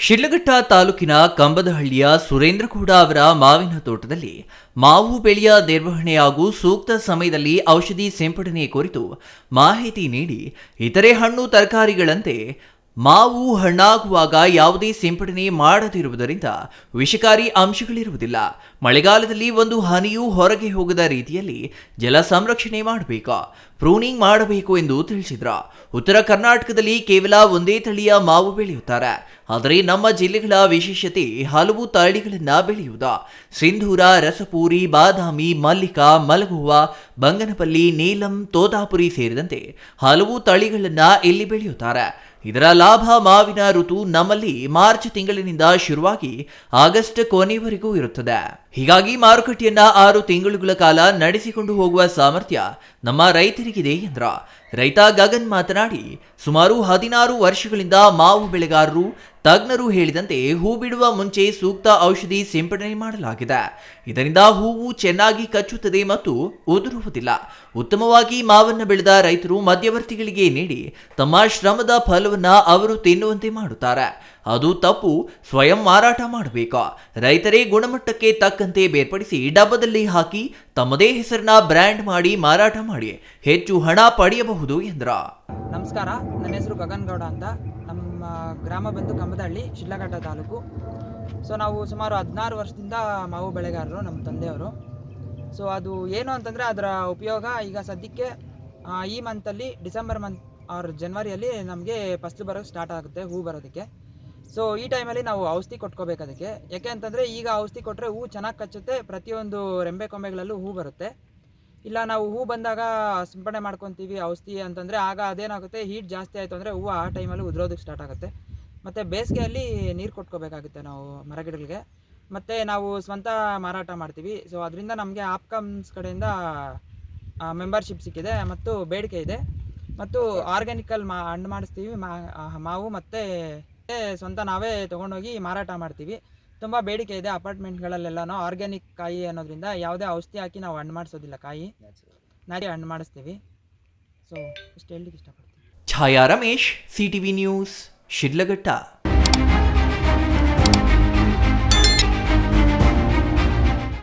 ಶಿಡ್ಲಘಟ್ಟ ತಾಲೂಕಿನ ಕಂಬದಹಳ್ಳಿಯ ಸುರೇಂದ್ರಗೌಡ ಅವರ ಮಾವಿನ ತೋಟದಲ್ಲಿ ಮಾವು ಬೆಳೆಯ ನಿರ್ವಹಣೆ ಹಾಗೂ ಸೂಕ್ತ ಸಮಯದಲ್ಲಿ ಔಷಧಿ ಸಿಂಪಡಣೆ ಕುರಿತು ಮಾಹಿತಿ ನೀಡಿ, ಇತರೆ ಹಣ್ಣು ತರಕಾರಿಗಳಂತೆ ಮಾವು ಹಣ್ಣಾಗುವಾಗ ಯಾವುದೇ ಸಿಂಪಡಣೆ ಮಾಡದಿರುವುದರಿಂದ ವಿಷಕಾರಿ ಅಂಶಗಳಿರುವುದಿಲ್ಲ. ಮಳೆಗಾಲದಲ್ಲಿ ಒಂದು ಹನಿಯೂ ಹೊರಗೆ ಹೋಗದ ರೀತಿಯಲ್ಲಿ ಜಲ ಸಂರಕ್ಷಣೆ ಮಾಡಬೇಕು? ಪ್ರೂನಿಂಗ್ ಮಾಡಬೇಕು ಎಂದು ತಿಳಿಸಿದ್ರ. ಉತ್ತರ ಕರ್ನಾಟಕದಲ್ಲಿ ಕೇವಲ ಒಂದೇ ತಳಿಯ ಮಾವು ಬೆಳೆಯುತ್ತಾರೆ. ಆದರೆ ನಮ್ಮ ಜಿಲ್ಲೆಗಳ ವಿಶೇಷತೆ ಹಲವು ತಳಿಗಳನ್ನ ಬೆಳೆಯುವುದು. ಸಿಂಧೂರ, ರಸಪೂರಿ, ಬಾದಾಮಿ, ಮಲ್ಲಿಕಾ, ಮಲಗುವ, ಬಂಗನಪಲ್ಲಿ, ನೀಲಂ, ತೋತಾಪುರಿ ಸೇರಿದಂತೆ ಹಲವು ತಳಿಗಳನ್ನ ಇಲ್ಲಿ ಬೆಳೆಯುತ್ತಾರೆ. ಇದರ ಲಾಭ ಮಾವಿನ ಋತು ನಮ್ಮಲ್ಲಿ ಮಾರ್ಚ್ ತಿಂಗಳಿನಿಂದ ಶುರುವಾಗಿ ಆಗಸ್ಟ್ ಕೊನೆಯವರೆಗೂ ಇರುತ್ತದೆ. ಹೀಗಾಗಿ ಮಾರುಕಟ್ಟೆಯನ್ನ ಆರು ತಿಂಗಳುಗಳ ಕಾಲ ನಡೆಸಿಕೊಂಡು ಹೋಗುವ ಸಾಮರ್ಥ್ಯ ನಮ್ಮ ರೈತರಿಗಿದೆ ಎಂದ್ರ. ರೈತ ಗಗನ್ ಮಾತನಾಡಿ, ಸುಮಾರು ಹದಿನಾರು ವರ್ಷಗಳಿಂದ ಮಾವು ಬೆಳೆಗಾರರು ತಜ್ಞರು ಹೇಳಿದಂತೆ ಹೂ ಬಿಡುವ ಮುಂಚೆ ಸೂಕ್ತ ಔಷಧಿ ಸಿಂಪಡಣೆ ಮಾಡಲಾಗಿದೆ. ಇದರಿಂದ ಹೂವು ಚೆನ್ನಾಗಿ ಕಚ್ಚುತ್ತದೆ ಮತ್ತು ಉದುರುವುದಿಲ್ಲ. ಉತ್ತಮವಾಗಿ ಮಾವನ್ನು ಬೆಳೆದ ರೈತರು ಮಧ್ಯವರ್ತಿಗಳಿಗೆ ನೀಡಿ ತಮ್ಮ ಶ್ರಮದ ಫಲವನ್ನ ಅವರು ತಿನ್ನುವಂತೆ ಮಾಡುತ್ತಾರೆ. ಅದು ತಪ್ಪು, ಸ್ವಯಂ ಮಾರಾಟ ಮಾಡಬೇಕು. ರೈತರೇ ಗುಣಮಟ್ಟಕ್ಕೆ ತಕ್ಕಂತೆ ಬೇರ್ಪಡಿಸಿ ಡಬ್ಬದಲ್ಲಿ ಹಾಕಿ ತಮ್ಮದೇ ಹೆಸರನ್ನ ಬ್ರ್ಯಾಂಡ್ ಮಾಡಿ ಮಾರಾಟ ಮಾಡಿ ಹೆಚ್ಚು ಹಣ ಪಡೆಯಬಹುದು ಎಂದ್ರ. ನಮಸ್ಕಾರ, ನನ್ನ ಹೆಸರು ಗಗನ್ ಗೌಡ ಅಂತ. ನಮ್ಮ ಗ್ರಾಮ ಬಂದು ಕಂಬದಹಳ್ಳಿ, ಶಿಡ್ಲಘಟ್ಟ ತಾಲೂಕು. ಸೊ ನಾವು ಸುಮಾರು ಹದಿನಾರು ವರ್ಷದಿಂದ ಮಾವು ಬೆಳೆಗಾರರು ನಮ್ಮ ತಂದೆಯವರು. ಸೊ ಅದು ಏನು ಅಂತಂದರೆ ಅದರ ಉಪಯೋಗ ಈಗ ಸದ್ಯಕ್ಕೆ ಈ ಮಂತಲ್ಲಿ ಡಿಸೆಂಬರ್ ಮಂತ್ ಆರ್ ಜನ್ವರಿಯಲ್ಲಿ ನಮಗೆ ಫಸ್ಲು ಬರೋಕ್ಕೆ ಸ್ಟಾರ್ಟ್ ಆಗುತ್ತೆ, ಹೂ ಬರೋದಕ್ಕೆ. ಸೊ ಈ ಟೈಮಲ್ಲಿ ನಾವು ಔಷಧಿ ಕೊಟ್ಕೋಬೇಕು ಅದಕ್ಕೆ. ಯಾಕೆ ಅಂತಂದರೆ ಈಗ ಔಷಧಿ ಕೊಟ್ಟರೆ ಹೂ ಚೆನ್ನಾಗಿ ಕಚ್ಚುತ್ತೆ, ಪ್ರತಿಯೊಂದು ರೆಂಬೆ ಕೊಂಬೆಗಳಲ್ಲೂ ಹೂ ಬರುತ್ತೆ. ಇಲ್ಲ ನಾವು ಹೂ ಬಂದಾಗ ಸಿಂಪಡಣೆ ಮಾಡ್ಕೊತೀವಿ ಔಷಧಿ ಅಂತಂದರೆ ಆಗ ಅದೇನಾಗುತ್ತೆ ಹೀಟ್ ಜಾಸ್ತಿ ಆಯಿತು ಅಂದರೆ ಹೂವು ಆ ಟೈಮಲ್ಲಿ ಉದುರೋದಕ್ಕೆ ಸ್ಟಾರ್ಟ್ ಆಗುತ್ತೆ. ಮತ್ತು ಬೇಸಿಗೆಯಲ್ಲಿ ನೀರು ಕೊಟ್ಕೋಬೇಕಾಗುತ್ತೆ ನಾವು ಮರಗಿಡಗಳಿಗೆ. ಮತ್ತು ನಾವು ಸ್ವಂತ ಮಾರಾಟ ಮಾಡ್ತೀವಿ. ಸೊ ಅದರಿಂದ ನಮಗೆ ಆಪ್ಕಮ್ಸ್ ಕಡೆಯಿಂದ ಮೆಂಬರ್ಶಿಪ್ ಸಿಕ್ಕಿದೆ ಮತ್ತು ಬೇಡಿಕೆ ಇದೆ. ಮತ್ತು ಆರ್ಗ್ಯಾನಿಕಲ್ ಮಾ ಹಣ್ಣು ಮಾಡಿಸ್ತೀವಿ ಮಾವು ಮತ್ತು ಸ್ವಂತ ನಾವೇ ತೊಗೊಂಡೋಗಿ ಮಾರಾಟ ಮಾಡ್ತೀವಿ. ತುಂಬ ಬೇಡಿಕೆ ಇದೆ ಅಪಾರ್ಟ್ಮೆಂಟ್ಗಳಲ್ಲೆಲ್ಲನೂ ಆರ್ಗ್ಯಾನಿಕ್ ಕಾಯಿ ಅನ್ನೋದ್ರಿಂದ ಯಾವುದೇ ಔಷಧಿ ಹಾಕಿ ನಾವು ಹಣ್ಣು ಮಾಡಿಸೋದಿಲ್ಲ ಕಾಯಿ. ನಾರಿ ಹಣ್ಣು ಮಾಡಿಸ್ತೀವಿ. ಸೊ ಇಷ್ಟು ಹೇಳಲಿಕ್ಕೆ ಇಷ್ಟಪಡ್ತೀನಿ. Chaya Ramesh CTV news Sidlaghatta.